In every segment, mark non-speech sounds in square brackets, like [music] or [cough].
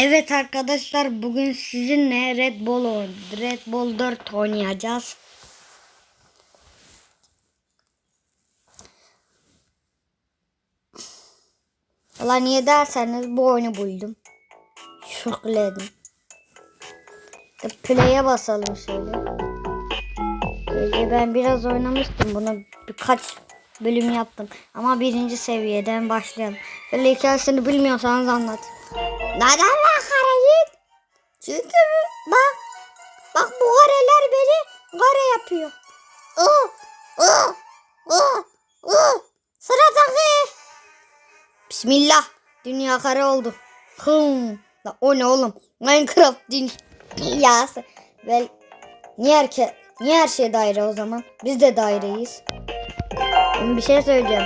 Evet arkadaşlar bugün sizinle Red Bull Red Bull 4 oynayacağız. Valla niye derseniz bu oyunu buldum. Şükledim. E, Play'e basalım şöyle. Böyle ben biraz oynamıştım bunu birkaç bölüm yaptım. Ama birinci seviyeden başlayalım. Böyle hikayesini bilmiyorsanız anlat. Neden lan karayı? Çünkü bak bak bu kareler beni kare yapıyor. Oh, oh, oh, oh. Sıradaki. Bismillah. Dünya kare oldu. Hım. La o ne oğlum? Minecraft dünyası. [laughs] Ve niye herke, niye her şey daire o zaman? Biz de daireyiz. Şimdi bir şey söyleyeceğim.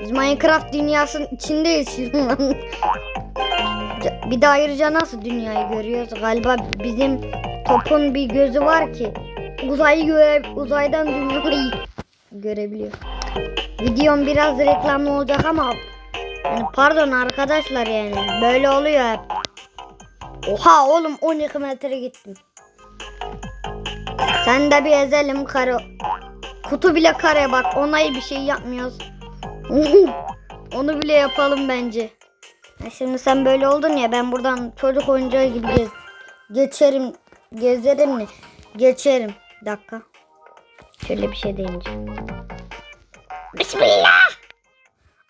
Biz Minecraft dünyasının içindeyiz. [laughs] Bir de ayrıca nasıl dünyayı görüyoruz? Galiba bizim topun bir gözü var ki uzayı göre uzaydan dünyayı görebiliyor. Videom biraz reklamlı olacak ama yani pardon arkadaşlar yani böyle oluyor hep. Oha oğlum 12 metre gittim. Sen de bir ezelim kare. Kutu bile kare bak ona iyi bir şey yapmıyoruz. [laughs] Onu bile yapalım bence. Ha, Şimdi sen böyle oldun ya ben buradan çocuk oyuncağı gibi gez, geçerim gezerim mi? Geçerim. Bir dakika. Şöyle bir şey deyince. Bismillah.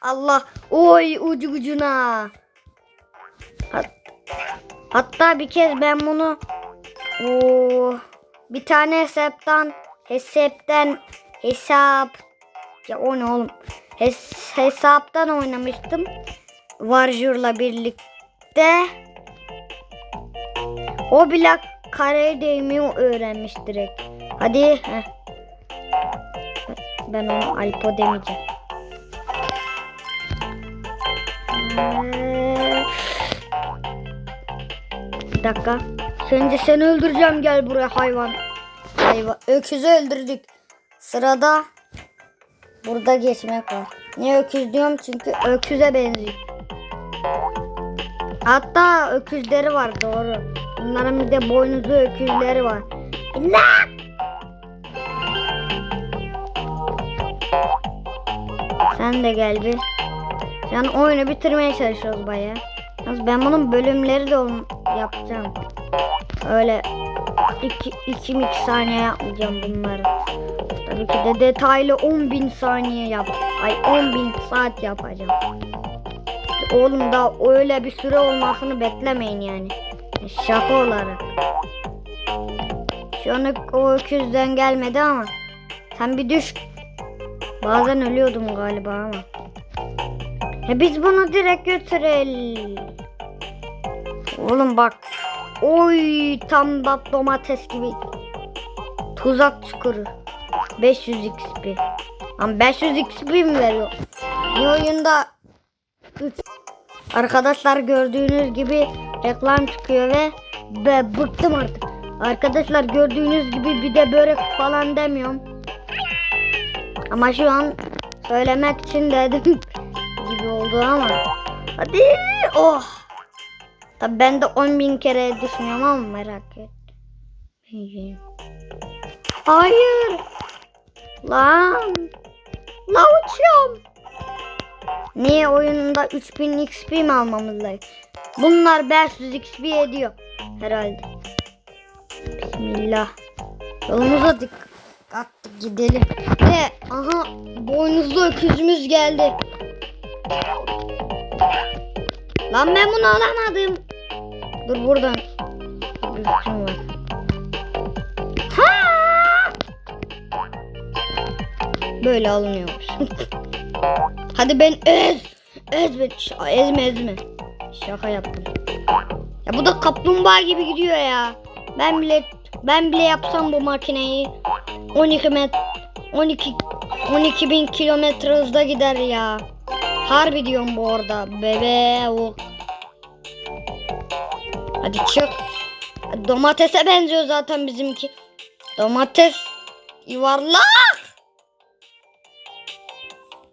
Allah. Oy ucu ucuna. Hat- Hatta bir kez ben bunu Oo, bir tane hesaptan hesaptan hesap ya o ne oğlum Hes- hesaptan oynamıştım. Varjur'la birlikte. O bile kareye değmeyi öğrenmiş direkt. Hadi. Heh. Ben onu Alpo demeyeceğim. Ee, Bir dakika. Önce seni öldüreceğim gel buraya hayvan. Hayvan. Öküzü öldürdük. Sırada burada geçmek var. Niye öküz diyorum? Çünkü öküze benziyor. Hatta öküzleri var doğru. Bunların bir de boynuzlu öküzleri var. Ne? Sen de gel bir. Yani oyunu bitirmeye çalışıyoruz baya. Yalnız ben bunun bölümleri de yapacağım. Öyle 2 2 saniye yapmayacağım bunları. Tabii ki de detaylı 10.000 saniye yap. Ay 10.000 saat yapacağım. Oğlum da öyle bir süre olmasını beklemeyin yani. Şaka olarak. Şu an o öküzden gelmedi ama. Sen bir düş. Bazen ölüyordum galiba ama. E biz bunu direkt götürelim. Oğlum bak. Oy tam da domates gibi. Tuzak çukuru. 500 XP. Ama 500 XP mi veriyor? Bir oyunda 3. Arkadaşlar gördüğünüz gibi reklam çıkıyor ve be bıktım artık. Arkadaşlar gördüğünüz gibi bir de börek falan demiyorum. Ama şu an söylemek için dedim [laughs] gibi oldu ama. Hadi oh. Tabi ben de 10 bin kere düşünüyorum ama merak et. Hayır. Lan. La uçuyorum. Niye oyunda 3000 XP mi almamız? Bunlar 500 XP ediyor herhalde. Bismillah. Yolumuza dikkatli gidelim. Ve aha boynuzlu öküzümüz geldi. Lan ben bunu alamadım. Dur buradan. Var. Ha! Böyle alınıyormuş. [laughs] Hadi ben ez. Ez ben. Ş- ezme ezme. Şaka yaptım. Ya bu da kaplumbağa gibi gidiyor ya. Ben bile ben bile yapsam bu makineyi 12 met 12 12 bin kilometre hızda gider ya. Harbi diyorum bu arada. Bebe o. Hadi çık. Domatese benziyor zaten bizimki. Domates yuvarlak.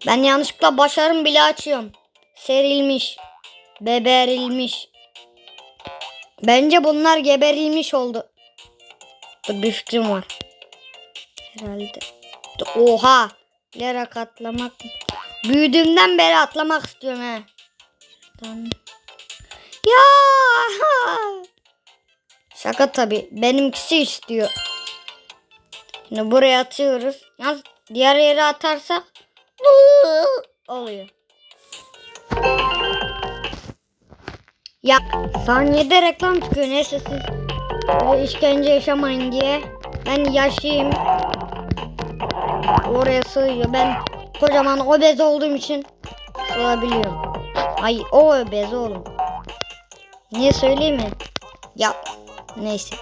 Ben yanlışlıkla başarım bile açıyorum. Serilmiş. Beberilmiş. Bence bunlar geberilmiş oldu. Dur bir fikrim var. Herhalde. Oha. Bilerek atlamak. Büyüdüğümden beri atlamak istiyorum he. Ya. [laughs] Şaka tabi. Benimkisi istiyor. Şimdi buraya atıyoruz. Yalnız diğer yere atarsak [laughs] oluyor. Ya saniyede reklam çıkıyor. Neyse siz böyle işkence yaşamayın diye. Ben yaşayayım. Oraya sığıyor. Ben kocaman obez olduğum için sığabiliyorum. Ay o obez oğlum. Niye söyleyeyim mi? Ya neyse.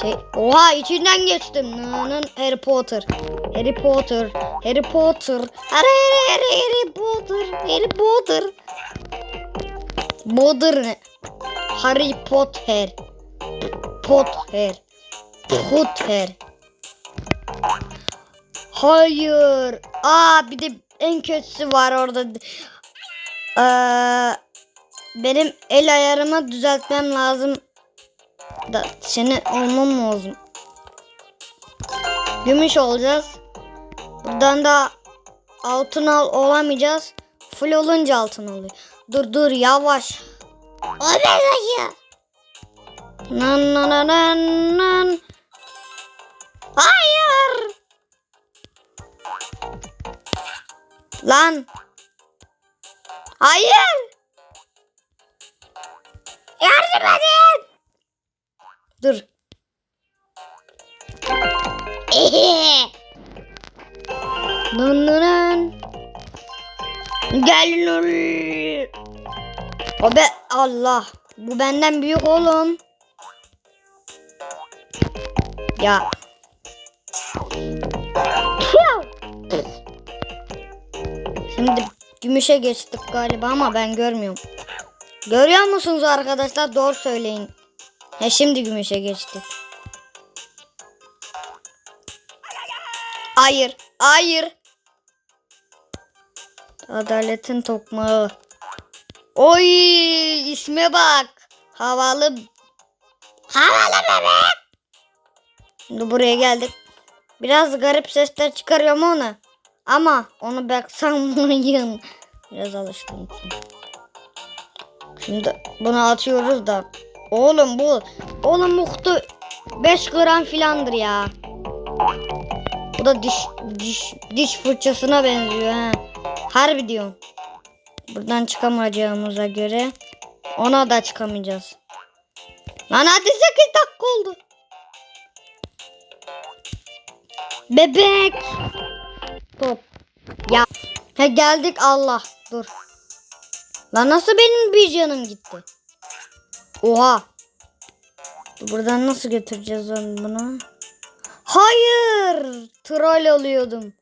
Şey, oha içinden geçtim. Nının Harry Potter. Harry Potter. Harry Potter. Harry Harry Harry Potter. Harry Potter. Potter ne? Harry Potter. Potter. Potter. Hayır. Aa bir de en kötüsü var orada. Ee, benim el ayarımı düzeltmem lazım. Da seni olmam lazım. Gümüş olacağız. Buradan da altın al olamayacağız. Full olunca altın oluyor. Dur dur yavaş. Mesajı. Nan nan nan nan nan. Hayır. Lan. Hayır. Yardım edin. Dur. Nun. Gelin ol. O be Allah. Bu benden büyük oğlum. Ya. Şimdi gümüşe geçtik galiba ama ben görmüyorum. Görüyor musunuz arkadaşlar? Doğru söyleyin. Ya şimdi gümüşe geçtik. Hayır. Hayır. Adaletin tokmağı. Oy isme bak. Havalı. Havalı bebek. Şimdi buraya geldik. Biraz garip sesler çıkarıyorum onu. Ama onu baksanmayın. Biraz alıştım. Şimdi bunu atıyoruz da. Oğlum bu. Oğlum bu kutu 5 gram filandır ya. Bu da diş diş diş fırçasına benziyor ha. Harbi diyorum. Buradan çıkamayacağımıza göre ona da çıkamayacağız. Lan hadi 8 dakika oldu. Bebek. Top. Ya. He geldik Allah. Dur. Lan nasıl benim bir canım gitti? Oha. Buradan nasıl götüreceğiz onu bunu? Hayır. Troll oluyordum.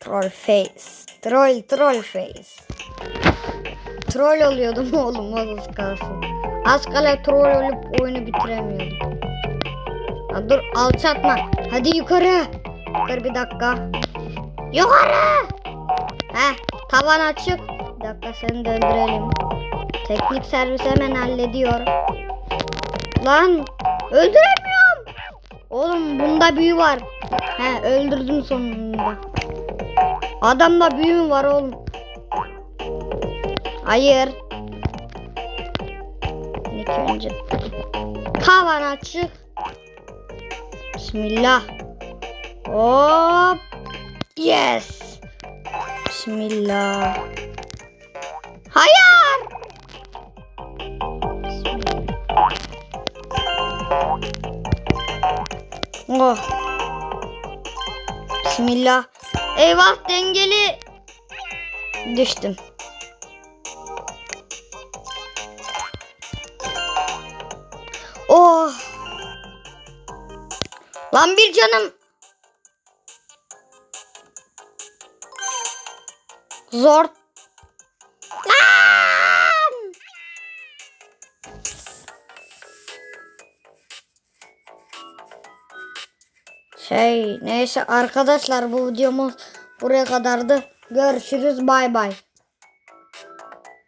Troll face. Troll troll face. Troll oluyordum [laughs] oğlum az kalsın. Az kala troll olup oyunu bitiremiyordum. Ya dur alçatma. Hadi yukarı. Yukarı bir dakika. Yukarı. Heh tavan açık. Bir dakika seni de öldürelim. Teknik servis hemen hallediyor. Lan öldüremiyorum. Oğlum bunda büyü var. He öldürdüm sonunda. Adamda büyü mü var oğlum? Hayır. İlk önce tavan açık. Bismillah. Hop. Yes. Bismillah. Hayır. Oh. Bismillah. Eyvah dengeli. Düştüm. Oh. Lan bir canım. Zor. Lan. Şey neyse arkadaşlar bu videomuz buraya kadardı. Görüşürüz bay bay.